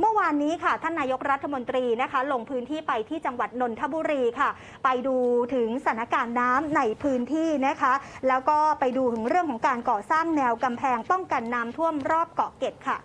เมื่อวานนี้ค่ะท่านนายกรัฐมนตรีนะคะลงพื้นที่ไปที่จังหวัดนนทบุรีค่ะ ไปดูถึงสถานการณ์น้ำในพื้นที่นะคะ แล้วก็ไปดูถึงเรื่องของการก่อสร้างแนวกำแพงป้องกันน้ำท่วมรอบเกาะเกร็ดค่ะ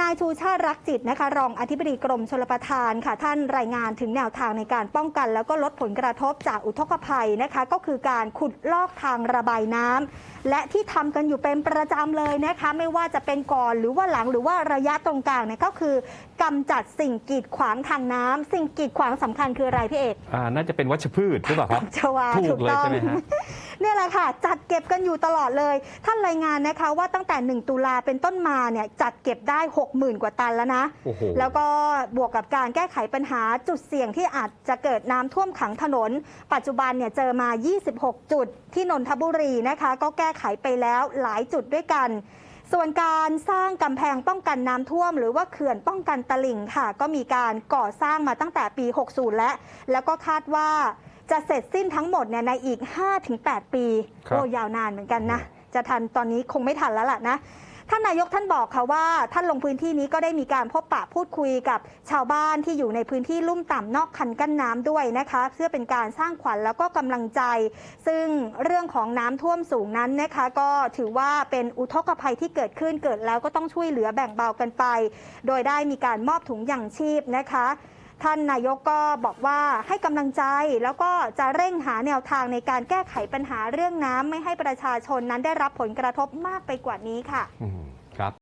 นายชูชาติรักจิตนะคะ รองอธิบดีกรมชลประทานค่ะ ท่านรายงานถึงแนวทางในการป้องกัน แล้วก็ลดผลกระทบจากอุทกภัยนะคะ ก็คือการขุดลอกทางระบายน้ำและที่ทำกันอยู่เป็นประจำเลยนะคะ ไม่ว่าจะเป็นก่อนหรือว่าหลังหรือว่าระยะตรงกลางเนี่ยก็คือกำจัดสิ่งกีดขวางทางน้ำสิ่งกีดขวางสำคัญคืออะไรพี่เอกอ่าน่าจะเป็นวัชพืชหรือเปล่าครับชวาถูกเลยต้องใช่ไหมฮะ เนี่ยแหละค่ะ จัดเก็บกันอยู่ตลอดเลย ท่านรายงานนะคะว่าตั้งแต่ 1 ตุลาเป็นต้นมาเนี่ยจัดเก็บได้ 60,000 กว่าตันแล้วนะ โอ้โห แล้วก็บวกกับการแก้ไขปัญหาจุดเสี่ยงที่อาจจะเกิดน้ำท่วมขังถนน ปัจจุบันเนี่ยเจอมา 26 จุดที่นนทบุรีนะคะ ก็แก้ไขไปแล้วหลายจุดด้วยกัน ส่วนการสร้างกำแพงป้องกันน้ำท่วม หรือว่าเขื่อนป้องกันตลิ่งค่ะ ก็มีการก่อสร้างมาตั้งแต่ปี 60 แล้ว แล้วก็คาดว่า จะเสร็จสิ้นทั้งหมดเนี่ยในอีก 5-8 ปี ครับ โอ้ยาวนานเหมือนกันนะ จะทันตอนนี้คงไม่ทันแล้วล่ะนะ ท่านนายกท่านบอกค่ะว่า ท่านลงพื้นที่นี้ก็ได้มีการพบปะพูดคุยกับชาวบ้านที่อยู่ในพื้นที่ลุ่มต่ำนอกคันกั้นน้ำด้วยนะคะ เพื่อเป็นการสร้างขวัญแล้วก็กำลังใจ ซึ่งเรื่องของน้ำท่วมสูงนั้นนะคะ ก็ถือว่าเป็นอุทกภัยที่เกิดขึ้นเกิดแล้วก็ต้องช่วยเหลือแบ่งเบากันไป โดยได้มีการมอบถุงอย่างชีพนะคะ ท่านนายกก็บอกว่าให้กำลังใจแล้วก็จะเร่งหาแนวทางในการแก้ไขปัญหาเรื่องน้ำไม่ให้ประชาชนนั้นได้รับผลกระทบมากไปกว่านี้ค่ะครับ